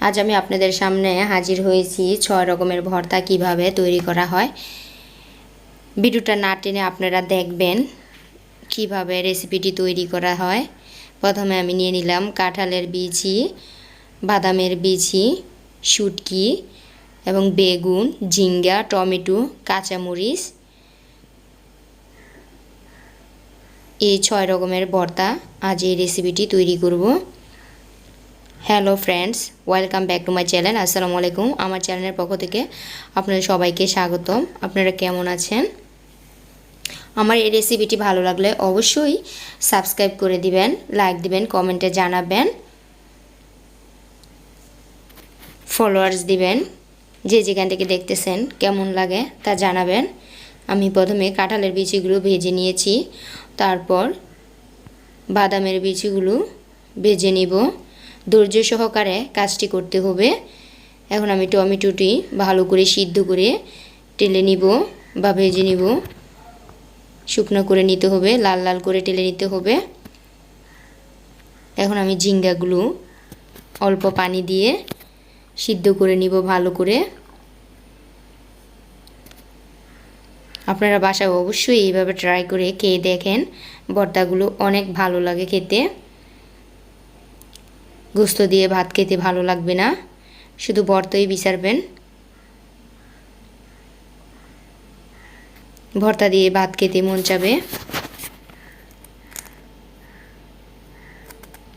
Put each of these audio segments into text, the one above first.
আজ আমি আপনাদের সামনে হাজির হয়েছি ছয় রকমের ভর্তা কীভাবে তৈরি করা হয়। ভিডিওটা না টেনে আপনারা দেখবেন কীভাবে রেসিপিটি তৈরি করা হয়। প্রথমে আমি নিয়ে নিলাম কাঁঠালের বিচি, বাদামের বিচি, শুটকি এবং বেগুন, ঝিঙ্গা, টমেটো, কাঁচামরিচ। এই ছয় রকমের ভর্তা আজ এই রেসিপিটি তৈরি করব। Hello friends welcome back to my channel আসসালামু আলাইকুম আমার চ্যানেলের পক্ষ থেকে আপনাদের সবাইকে স্বাগতম। আপনারা কেমন আছেন? আমার এই রেসিপিটি ভালো লাগলে অবশ্যই সাবস্ক্রাইব করে দিবেন লাইক দিবেন কমেন্টে জানাবেন ফলোয়ার্স দিবেন। যে যেখান থেকে দেখতেছেন, কেমন লাগে তা জানাবেন। আমি প্রথমে কাঁঠালের বিচিগুলো ভেজে নিয়েছি, তারপর বাদামের বিচিগুলো ভেজে নিব। ধৈর্য সহকারে কাজটি করতে হবে। এখন আমি টমেটোটি ভালো করে সিদ্ধ করে টেলে নিব বা ভেজে নিব। শুকনো করে নিতে হবে, লাল লাল করে টেলে নিতে হবে। এখন আমি ঝিঙ্গাগুলো অল্প পানি দিয়ে সিদ্ধ করে নিব ভালো করে। আপনারা বাসায় অবশ্যই এইভাবে ট্রাই করে খেয়ে দেখেন ভর্তাগুলো অনেক ভালো লাগে খেতে। গোস্ত দিয়ে ভাত খেতে ভালো লাগবে না। শুধু ভর্তাই বিচারবেন। ভর্তা দিয়ে ভাত খেতে মন চাবে।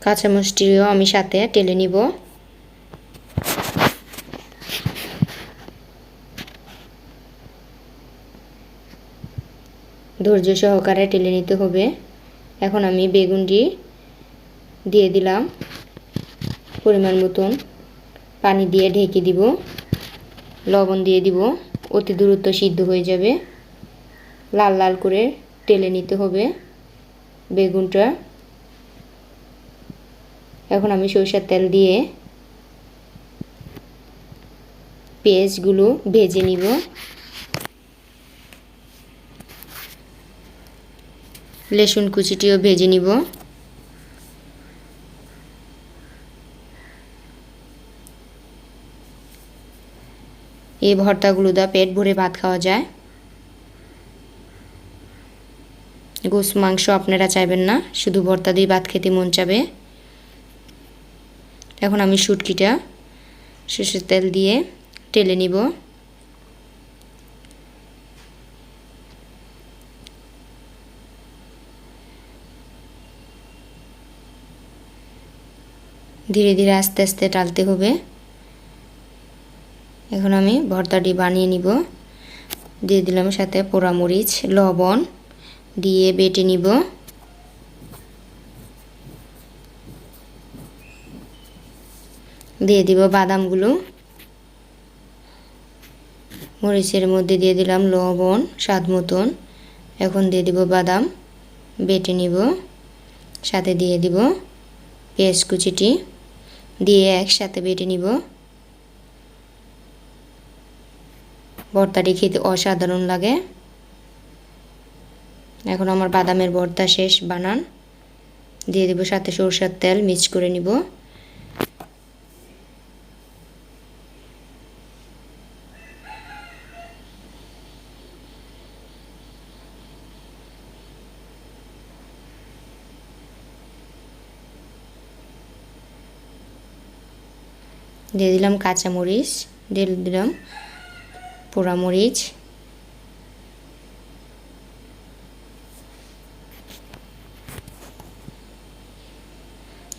কাঁচা মিষ্টিও আমি সাথে টেলে নিব। ধৈর্য সহকারে টেলে নিতে হবে। এখন আমি বেগুনটি দিয়ে দিলাম। পরিমাণ মতন পানি দিয়ে ঢেকে দিব। লবণ দিয়ে দিব। অতি দ্রুত সিদ্ধ হয়ে যাবে। লাল লাল করে টেলে নিতে হবে বেগুনটা। এখন আমি সরষের তেল দিয়ে পেঁয়াজগুলো ভেজে নিব। লেসুন কুচিটিও ভেজে নিব। এই ভর্তাগুলো দা পেট ভরে ভাত খাওয়া যায়। গোস মাংস আপনারা চাইবেন না, শুধু ভর্তা দিয়ে ভাত খেতে মন চাবে। এখন আমি শুটকিটা সর্ষের তেল দিয়ে টেলে নিব। ধীরে ধীরে আস্তে আস্তে টালতে হবে। এখন আমি ভর্তাটি বানিয়ে নিব। দিয়ে দিলাম সাথে পোড়ামরিচ, লবণ দিয়ে বেটে নিব। দিয়ে দিব বাদামগুলো। মরিচের মধ্যে দিয়ে দিলাম লবণ স্বাদ মতন। এখন দিয়ে দিব বাদাম, বেটে নিব। সাথে দিয়ে দিব পেঁয়াজ কুচিটি। দিয়ে একসাথে বেটে নিব। ভর্তাটি খেতে অসাধারণ লাগে। এখন আমার বাদামের ভর্তা শেষ বানান। দিয়ে দেবো সাথে সরষের তেল, মিক্স করে নিব। দিয়ে দিলাম কাঁচামরিচ, দিয়ে দিলাম পোড়ামরিচ।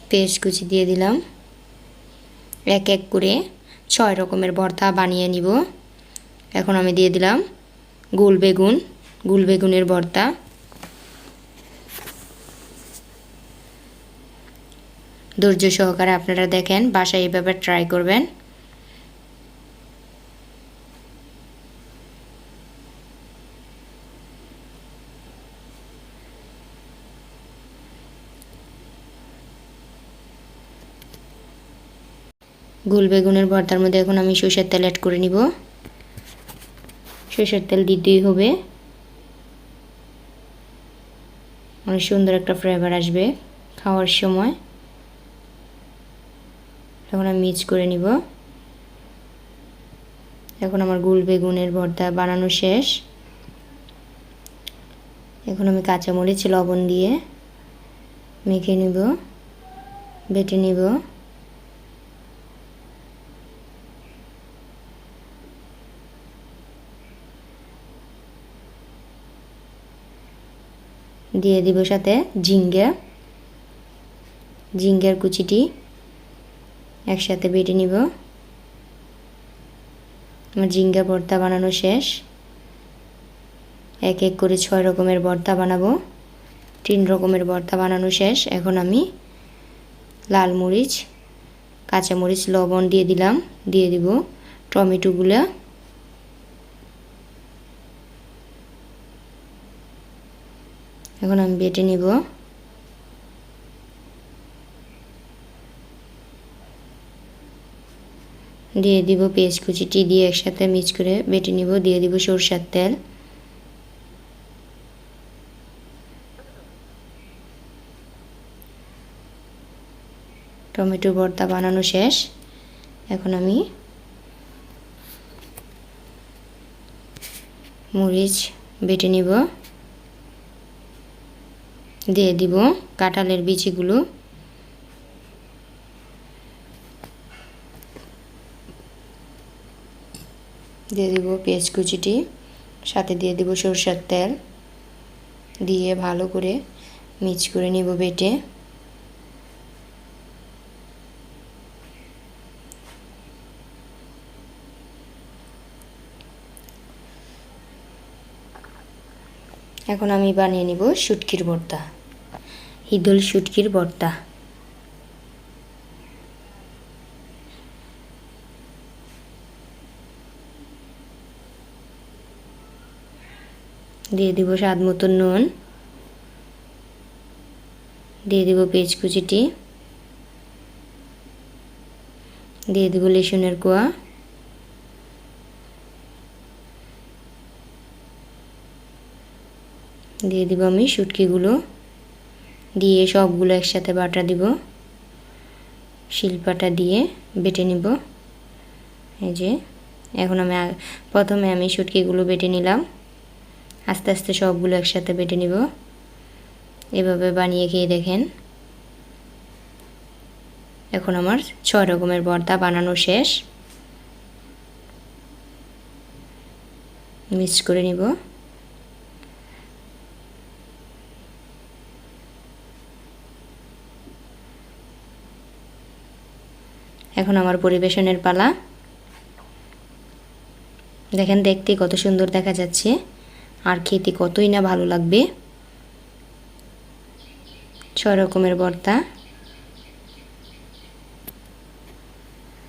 পেস্ট কুচি দিয়ে দিলাম। এক এক করে ছয় রকমের ভর্তা বানিয়ে নিব। এখন আমি দিয়ে দিলাম গোল বেগুন, গোল বেগুনের ভর্তা। ধৈর্য সহকারে আপনারা দেখেন, বাসায় এইভাবে ট্রাই করবেন। গোল বেগুনের ভর্তার মধ্যে এখন আমি সরষের তেল অ্যাড করে নিব। সরষের তেল দিতেই হবে। অনেক সুন্দর একটা ফ্লেভার আসবে খাওয়ার সময়। এখন আমি মিক্স করে নিব। এখন আমার গুল বেগুনের ভর্তা বানানো শেষ। এখন আমি কাঁচামরিচ, লবণ দিয়ে মেখে নিব, বেটে নিব। দিয়ে দিব সাথে ঝিঙ্গা ঝিঙ্গার কুচিটি একসাথে বেটে নিব। আমার ঝিঙ্গা ভর্তা বানানো শেষ। এক এক করে ছয় রকমের ভর্তা বানাবো। তিন রকমের ভর্তা বানানো শেষ। এখন আমি লাল মরিচ কাঁচামরিচ লবণ দিয়ে দিলাম, দিয়ে দিব। টমেটোগুলো এখন আমি বেটে নিব। দিয়ে দিব পেঁয়াজ কুচিটি দিয়ে একসাথে মিক্স করে বেটে নিব। দিয়ে দিব সরষার তেল। টমেটো ভর্তা বানানো শেষ। এখন আমি মরিচ বেটে নিব। দিয়ে দিব কাঁঠালের বিচিগুলো। দিয়ে দিব পেঁয়াজ কুচিটি, সাথে দিয়ে দিব সরষের তেল। দিয়ে ভালো করে মিক্স করে নিব বেটে। এখন আমি বানিয়ে নিব শুটকির ভর্তা। হিদল শুটকির ভর্তা দিয়ে দিব স্বাদ মতন নুন। দিয়ে দিব পেঁয়াজ কুচিটি দিয়ে দিব লেসুনের কোয়া। দিয়ে দিব আমি শুটকিগুলো। দিয়ে সবগুলো একসাথে বাটা দিব। শিলপাটা দিয়ে বেটে নিব। এই যে, এখন আমি প্রথমে আমি শুটকিগুলো বেটে নিলাম। আস্তে আস্তে সবগুলো একসাথে বেটে নিব। এভাবে বানিয়ে খেয়ে দেখেন। এখন আমার ছয় রকমের ভর্তা বানানো শেষ। মিক্স করে নিব। এখন আমার পরিবেশনের পালা। দেখেন দেখতে কত সুন্দর দেখা যাচ্ছে। আর খেতে কতই না ভালো লাগবে। ছয় রকমের ভর্তা